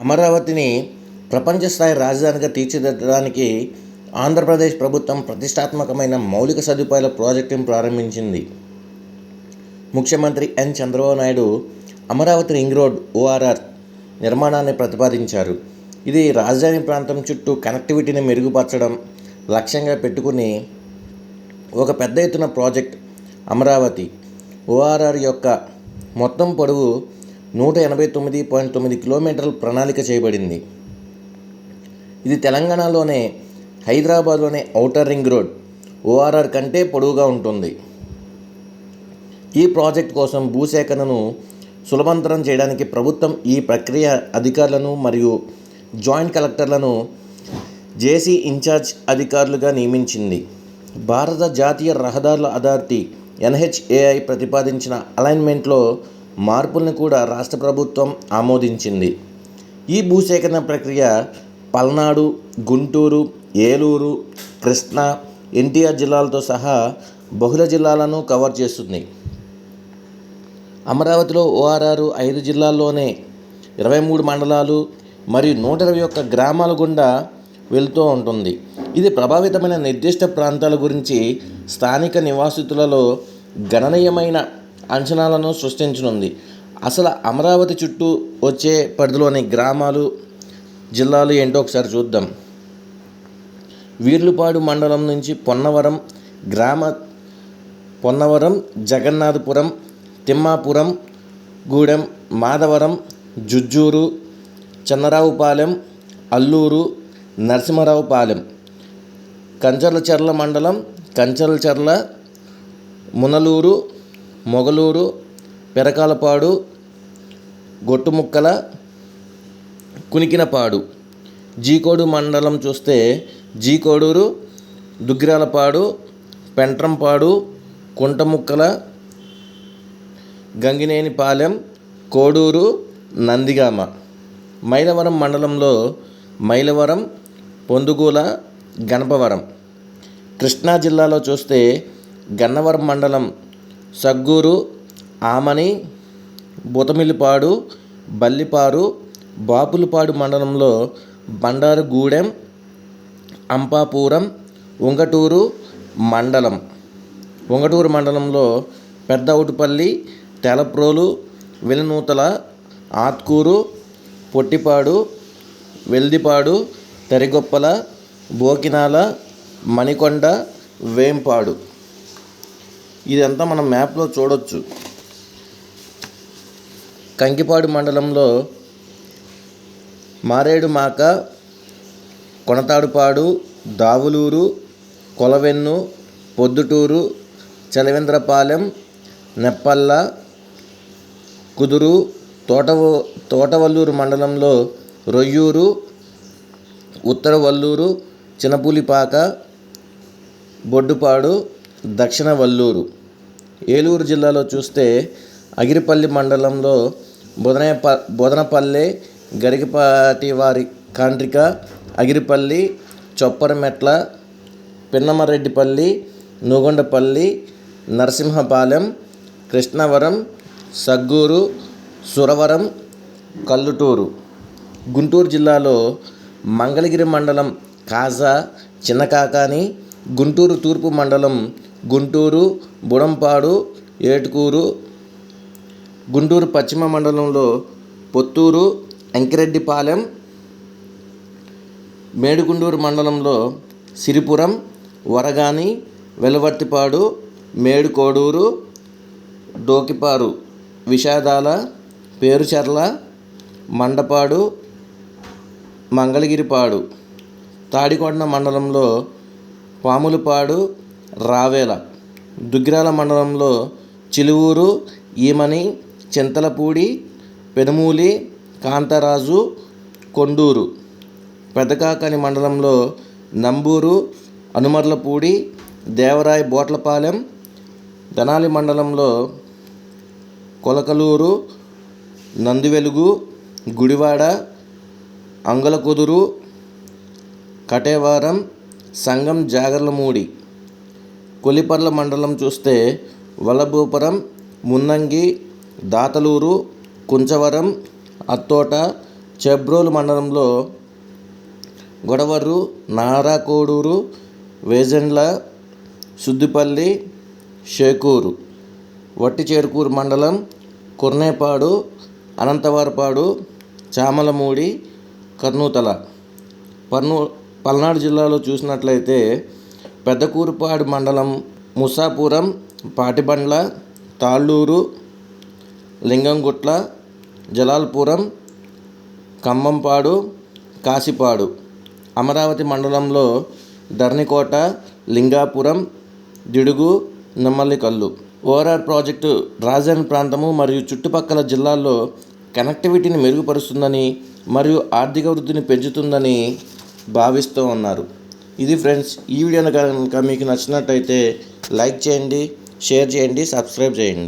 అమరావతిని ప్రపంచ స్థాయి రాజధానిగా తీర్చిదిద్దడానికి ఆంధ్రప్రదేశ్ ప్రభుత్వం ప్రతిష్టాత్మకమైన మౌలిక సదుపాయాల ప్రాజెక్టును ప్రారంభించింది. ముఖ్యమంత్రి N. Chandrababu Naidu Amaravati ring road ORR నిర్మాణాన్ని ప్రతిపాదించారు. ఇది రాజధాని ప్రాంతం చుట్టూ కనెక్టివిటీని మెరుగుపరచడం లక్ష్యంగా పెట్టుకుని ఒక పెద్ద ఎత్తున ప్రాజెక్ట్ అమరావతి ఓఆర్ఆర్ యొక్క మొత్తం పొడవు నూట ఎనభై తొమ్మిది పాయింట్ తొమ్మిది కిలోమీటర్ల ప్రణాళిక చేయబడింది. ఇది తెలంగాణలోనే హైదరాబాద్లోనే ఔటర్ రింగ్ రోడ్ ఓఆర్ఆర్ కంటే పొడవుగా ఉంటుంది. ఈ ప్రాజెక్ట్ కోసం భూసేకరణను సులభంతరం చేయడానికి ప్రభుత్వం ఈ ప్రక్రియ అధికారులను మరియు జాయింట్ కలెక్టర్లను జేసీ ఇన్ఛార్జ్ అధికారులుగా నియమించింది. భారత జాతీయ రహదారుల అథారిటీ ఎన్హెచ్ఏఐ ప్రతిపాదించిన అలైన్మెంట్లో మార్పులను కూడా రాష్ట్ర ప్రభుత్వం ఆమోదించింది. ఈ భూసేకరణ ప్రక్రియ పల్నాడు గుంటూరు ఏలూరు కృష్ణా ఎన్టీఆర్ జిల్లాలతో సహా బహుళ జిల్లాలను కవర్ చేస్తుంది. అమరావతిలో ఓఆర్ఆర్ ఐదు జిల్లాల్లోనే ఇరవై మూడు మండలాలు మరియు నూట ఇరవై ఒక్క గ్రామాల గుండా వెళ్తూ ఉంటుంది. ఇది ప్రభావితమైన నిర్దిష్ట ప్రాంతాల గురించి స్థానిక నివాసితులలో గణనీయమైన అంచనాలను సృష్టించనుంది. అసలు అమరావతి చుట్టూ వచ్చే పరిధిలోని గ్రామాలు జిల్లాలు ఏంటో ఒకసారి చూద్దాం. వీర్లుపాడు మండలం నుంచి పొన్నవరం గ్రామ పొన్నవరం జగన్నాథపురం తిమ్మాపురం గూడెం మాధవరం జుజ్జూరు చన్నరావుపాలెం అల్లూరు నరసింహరావుపాలెం. కంచర్లచెర్ల మండలం కంచర్లచెర్ల మునలూరు మొగలూరు పెరకాలపాడు గొట్టుముక్కల కునికినపాడు. జీకోడు మండలం చూస్తే జీకోడూరు దుగ్గిరాలపాడు పెంట్రంపాడు కుంటముక్కల గంగినేనిపాలెం కోడూరు నందిగామ. మైలవరం మండలంలో మైలవరం పొందుగూల గణపవరం. కృష్ణా జిల్లాలో చూస్తే గన్నవరం మండలం సగ్గూరు ఆమని బుతమిలిపాడు బల్లిపారు బాపులపాడు మండలంలో బండారుగూడెం అంపాపురం ఉంగటూరు మండలం. ఉంగటూరు మండలంలో పెద్దవుటుపల్లి తెలప్రోలు వెలునూతల ఆత్కూరు పొట్టిపాడు వెల్దిపాడు తరిగొప్పల బోకినాల మణికొండ వేంపాడు. ఇదంతా మనం మ్యాప్లో చూడొచ్చు. కంకిపాడు మండలంలో మారేడుమాక కొనతాడుపాడు దావులూరు కొలవెన్ను పొద్దుటూరు చలవేంద్రపాలెం నెప్పల్ల కుదురు తోటవ తోటవల్లూరు మండలంలో రొయ్యూరు ఉత్తర వల్లూరు చినపులిపాక బొడ్డుపాడు దక్షిణ వల్లూరు ఏలూరు జిల్లాలో చూస్తే అగిరిపల్లి మండలంలో బొదనప బొదనపల్లె గరికపాటి వారి కాండ్రిక అగిరిపల్లి చొప్పరమెట్ల పిన్నమరెడ్డిపల్లి నూగొండపల్లి నరసింహపాలెం కృష్ణవరం సగ్గూరు సురవరం కల్లుటూరు. గుంటూరు జిల్లాలో మంగళగిరి మండలం కాజా చిన్నకాకాని గుంటూరు తూర్పు మండలం గుంటూరు బుడంపాడు ఏటుకూరు గుంటూరు పశ్చిమ మండలంలో పొత్తూరు అంకిరెడ్డిపాలెం మేడుగుంటూరు మండలంలో సిరిపురం వరగాని వెలవర్తిపాడు మేడుకోడూరు డోకిపారు విషాదాల పేరుచర్ల మండపాడు మంగళగిరిపాడు తాడికొండ మండలంలో పాములపాడు రావేల. దుగ్గిరాల మండలంలో చిలువూరు ఈమని చింతలపూడి పెనుమూలి కాంతరాజు కొండూరు. పెదకాకని మండలంలో నంబూరు అనుమర్లపూడి దేవరాయ బోట్లపాలెం దనాలి మండలంలో కొలకలూరు నందివెలుగు గుడివాడ అంగలకుదురు కటేవారం సంగం జాగర్లమూడి. కొలిపర్ల మండలం చూస్తే వలభూపురం మున్నంగి దాతలూరు కుంచవరం అత్తోట చెబ్రోలు మండలంలో గొడవరు నారాకోడూరు వేజెండ్ల సుద్దిపల్లి షేకూరు వట్టిచేరుకూరు మండలం కుర్నేపాడు అనంతవారపాడు చామలమూడి కర్నూతల. పర్నూ పల్నాడు జిల్లాలో చూసినట్లయితే పెద్దకూరుపాడు మండలం ముసాపురం పాటిబండ్ల తాళ్ళూరు లింగంగుట్ల జలాల్పురం ఖమ్మంపాడు కాసిపాడు అమరావతి మండలంలో ధర్నికోట లింగాపురం దిడుగు నెమ్మల్లికల్లు ఓఆర్ఆర్ ప్రాజెక్టు రాజధాని ప్రాంతము మరియు చుట్టుపక్కల జిల్లాల్లో కనెక్టివిటీని మెరుగుపరుస్తుందని మరియు ఆర్థిక వృద్ధిని పెంచుతుందని భావిస్తూ ఉన్నారు. ఇది ఫ్రెండ్స్ ఈ వీడియో కనుక మీకు నచ్చినట్టయితే లైక్ చేయండి షేర్ చేయండి సబ్స్క్రైబ్ చేయండి.